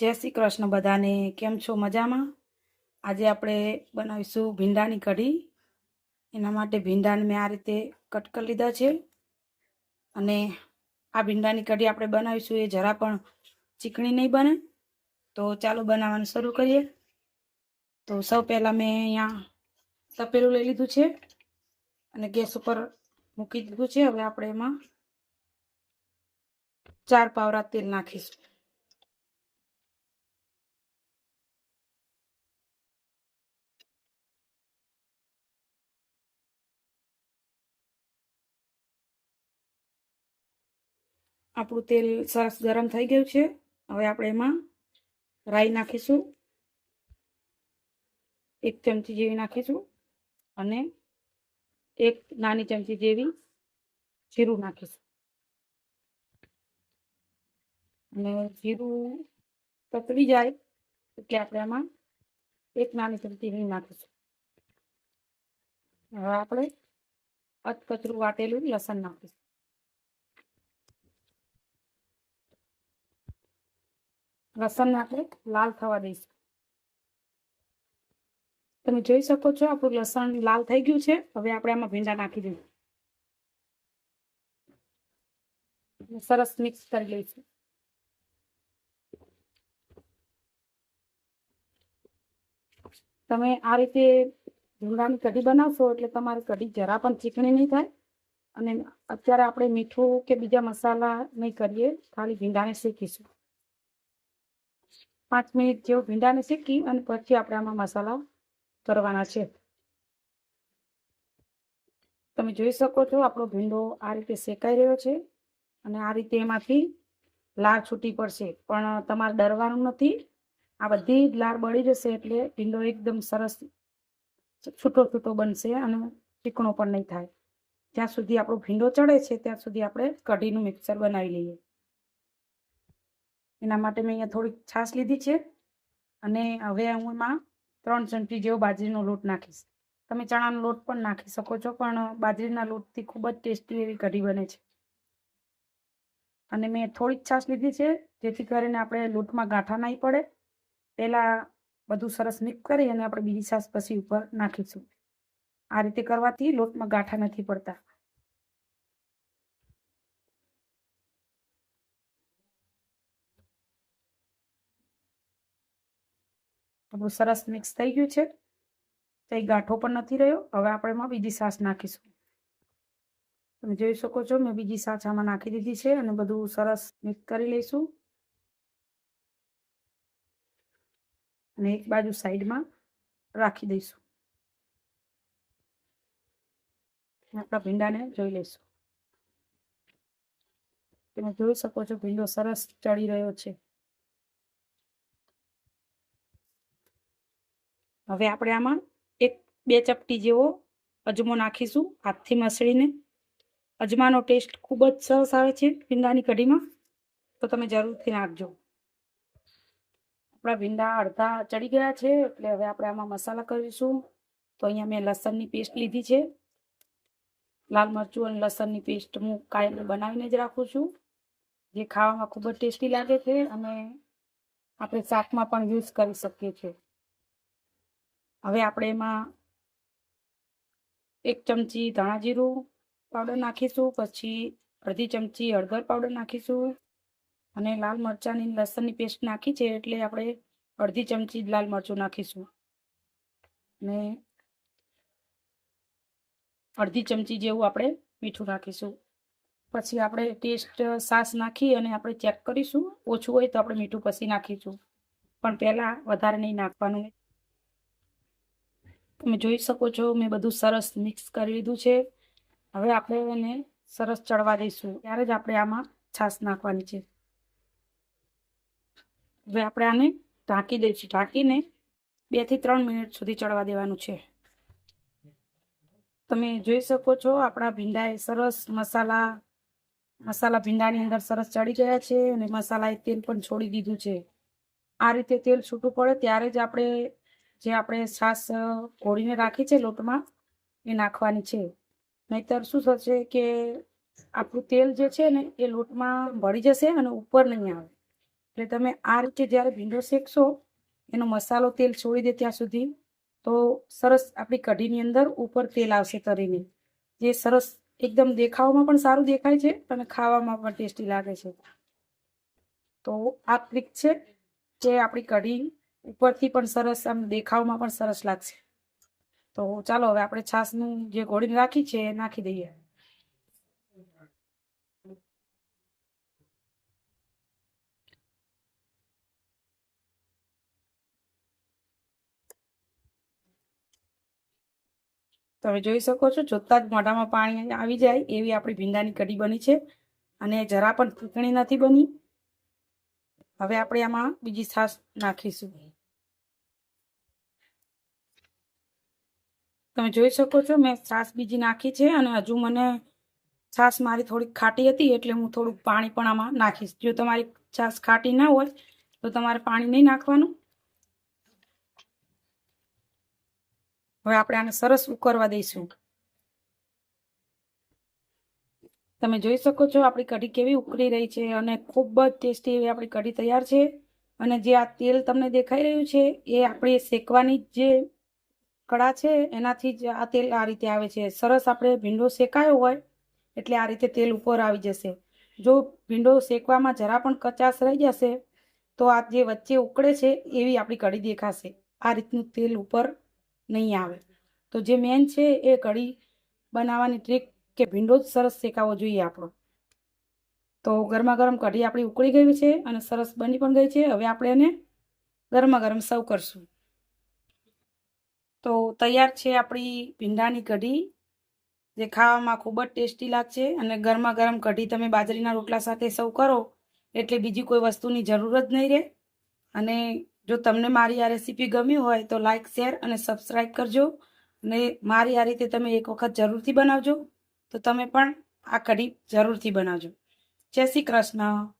જય શ્રી કૃષ્ણ બધાને. કેમ છો? મજામાં? આજે આપણે બનાવીશું ભીંડાની કઢી. એના માટે ભીંડાને મેં આ રીતે કટ કરી લીધા છે. અને આ ભીંડાની કઢી આપણે બનાવીશું એ જરા પણ ચીકણી નહીં બને. તો ચાલો બનાવવાનું શરૂ કરીએ. તો સૌ પહેલાં મેં અહીંયા તપેલું લઈ લીધું છે અને ગેસ ઉપર મૂકી દીધું છે. હવે આપણે એમાં ચાર પાવરા તેલ નાખીશું. આપણું તેલ સરસ ગરમ થઈ ગયું છે. હવે આપણે એમાં રાઈ નાખીશું. એક ચમચી જેવી નાખીશું અને એક નાની ચમચી જેવી જીરું નાખીશું. અને જીરું તતડી જાય એટલે આપણે આમાં એક નાની ચમચી હિંગ નાખીશું. હવે આપણે અધકચરું વાટેલું લસણ નાખીશું. લસણને આપણે લાલ થવા દઈશું. તમે જોઈ શકો છો, આપણું લસણ લાલ થઈ ગયું છે. હવે આપણે આમાં ભીંડા નાખી દઈશું સરસ મિક્સ કરી લઈશું. તમે આ રીતે ભીંડાની કઢી બનાવશો એટલે તમારી કઢી જરા પણ ચીકણી નહીં થાય. અને અત્યારે આપણે મીઠું કે બીજા મસાલા નહીં કરીએ, ખાલી ભીંડાને શેકીશું. પાંચ મિનિટ જેવું ભીંડાને શેકી અને પછી આપણે આમાં મસાલા કરવાના છે. તમે જોઈ શકો છો, આપણો ભીંડો આ રીતે શેકાઈ રહ્યો છે અને આ રીતે એમાંથી લાર છૂટી પડશે. પણ તમારે ડરવાનું નથી, આ બધી જ લાર બળી જશે એટલે ભીંડો એકદમ સરસ છૂટો છૂટો બનશે અને ચીકણો પણ નહીં થાય. જ્યાં સુધી આપણો ભીંડો ચડે છે, ત્યાં સુધી આપણે કઢીનું મિક્સર બનાવી લઈએ. એના માટે મેં અહીંયા થોડીક છાશ લીધી છે. અને હવે હું એમાં ત્રણ ચમચી જેવો બાજરીનો લોટ નાખીશ. તમે ચણાનો લોટ પણ નાખી શકો છો, પણ બાજરીના લોટથી ખૂબ જ ટેસ્ટી એવી કઢી બને છે. અને મેં થોડીક છાશ લીધી છે, જેથી કરીને આપણે લોટમાં ગાંઠા નહીં પડે. પહેલાં બધું સરસ મિક્સ કરી અને આપણે બીજી છાશ પછી ઉપર નાખીશું. આ રીતે કરવાથી લોટમાં ગાંઠા નથી પડતા. આપણું સરસ મિક્સ થઈ ગયું છે. કંઈ ગાંઠો પણ નથી રહ્યો. હવે આપણે એમાં બીજી સાસ નાખીશું. તમે જોઈ શકો છો, મેં બીજી સાસ આમાં નાખી દીધી છે અને બધું સરસ મિક્સ કરી લઈશું. અને એક બાજુ સાઈડમાં રાખી દઈશું. આપણા ભીંડાને જોઈ લઈશું. તમે જોઈ શકો છો, ભીંડો સરસ ચડી રહ્યો છે. હવે આપણે આમાં એક, બે ચપટી જેવો અજમો નાખીશું હાથથી મસળીને. અજમાનો ટેસ્ટ ખૂબ જ સરસ આવે છે ભીંડાની કઢીમાં. તો તમે જરૂરથી નાખજો. આપણા ભીંડા અડધા ચડી ગયા છે એટલે હવે આપણે આમાં મસાલા કરીશું. તો અહીંયા મેં લસણની પેસ્ટ લીધી છે. લાલ મરચું અને લસણની પેસ્ટ હું કાયમ બનાવીને જ રાખું છું. જે ખાવામાં ખૂબ જ ટેસ્ટી લાગે છે અને આપણે શાકમાં પણ યુઝ કરી શકીએ છીએ. હવે આપણે એમાં એક ચમચી ધાણા જીરું પાવડર નાખીશું, પછી અડધી ચમચી હળદર પાવડર નાખીશું અને લાલ મરચાંની લસણની પેસ્ટ નાખી છે એટલે આપણે અડધી ચમચી લાલ મરચું નાખીશું. અને અડધી ચમચી જેવું આપણે મીઠું નાખીશું. પછી આપણે ટેસ્ટ સાસ નાખી અને આપણે ચેક કરીશું. ઓછું હોય તો આપણે મીઠું પછી નાખીશું. પણ પહેલાં વધારે નહીં નાખવાનું. તમે જોઈ શકો છો, મેં બધું સરસ મિક્સ કરી લીધું છે. હવે આપણે એને સરસ ચડવા દઈશું. ત્યારે જ આપણે આમાં છાશ નાખવાની છે. હવે આપણે આને ઢાંકી દઈશું. ઢાંકીને બેથી ત્રણ મિનિટ સુધી ચડવા દેવાનું છે. તમે જોઈ શકો છો, આપણા ભીંડાએ સરસ મસાલા મસાલા ભીંડાની અંદર સરસ ચડી ગયા છે અને મસાલાએ તેલ પણ છોડી દીધું છે. આ રીતે તેલ છૂટું પડે ત્યારે જ આપણે જે આપણે છાશ ઘોળીને રાખી છે લોટમાં, એ નાખવાની છે. નહીતર શું થશે કે આપણું તેલ જે છે ને, એ લોટમાં ભળી જશે અને ઉપર નહીં આવે. એટલે તમે આ રીતે જ્યારે ભીંડો શેકશો, એનો મસાલો તેલ છોડી દે ત્યાં સુધી, તો સરસ આપણી કઢીની અંદર ઉપર તેલ આવશે તરીને જે સરસ એકદમ દેખાવમાં પણ સારું દેખાય છે અને ખાવામાં પણ ટેસ્ટી લાગે છે. તો આ ટ્રીક છે જે આપણી કઢી ઉપરથી પણ સરસ, આમ દેખાવમાં પણ સરસ લાગશે. તો ચાલો, હવે આપણે છાસનું જે ગોળીને રાખી છે એ નાખી દઈએ. તમે જોઈ શકો છો, જોતા જ મોઢામાં પાણી આવી જાય એવી આપણી ભીંડાની કઢી બની છે. અને જરા પણ ફૂંકણી નથી બની. હવે આપણે આમાં બીજી છાશ નાખીશું. તમે જોઈ શકો છો, મેં છાશ બીજી નાખી છે અને હજુ મને છાશ મારી થોડીક ખાટી હતી એટલે હું થોડુંક પાણી પણ આમાં નાખીશ. જો તમારી છાશ ખાટી ના હોય તો તમારે પાણી નહીં નાખવાનું. હવે આપણે આને સરસ ઉકરવા દઈશું. તમે જોઈ શકો છો આપણી કઢી કેવી ઉકળી રહી છે અને ખૂબ જ ટેસ્ટી એવી આપણી કઢી તૈયાર છે. અને જે આ તેલ તમને દેખાઈ રહ્યું છે, એ આપણે શેકવાની જે કળા છે, એનાથી જ આ તેલ આ રીતે આવે છે. સરસ આપણે ભીંડો શેકાયો હોય, એટલે આ રીતે તેલ ઉપર આવી જશે. જો ભીંડો શેકવામાં જરા પણ કચાશ રહી જશે, તો આ જે વચ્ચે ઉકળે છે, એવી આપણી કઢી દેખાશે. આ રીતનું તેલ ઉપર નહીં આવે. તો જે મેન છે, એ કઢી બનાવવાની ટ્રીક કે ભીંડો જ સરસ શેકાવો જોઈએ આપણો. તો ગરમા ગરમ કઢી આપણી ઉકળી ગઈ છે અને સરસ બની પણ ગઈ છે. હવે આપણે એને ગરમા ગરમ સર્વ કરશું. તો તૈયાર છે આપણી ભીંડાની કઢી. જે ખાવામાં ખૂબ જ ટેસ્ટી લાગશે અને ગરમા ગરમ કઢી તમે બાજરીના રોટલા સાથે સર્વ કરો એટલે બીજી કોઈ વસ્તુની જરૂર જ નહીં રહે. અને જો તમને મારી આ રેસીપી ગમી હોય તો લાઇક શેર અને સબસ્ક્રાઈબ કરજો. અને મારી આ રીતે તમે એક વખત જરૂરથી બનાવજો. તો તમે પણ આ કઢી જરૂરથી બનાવજો. જય શ્રી કૃષ્ણ.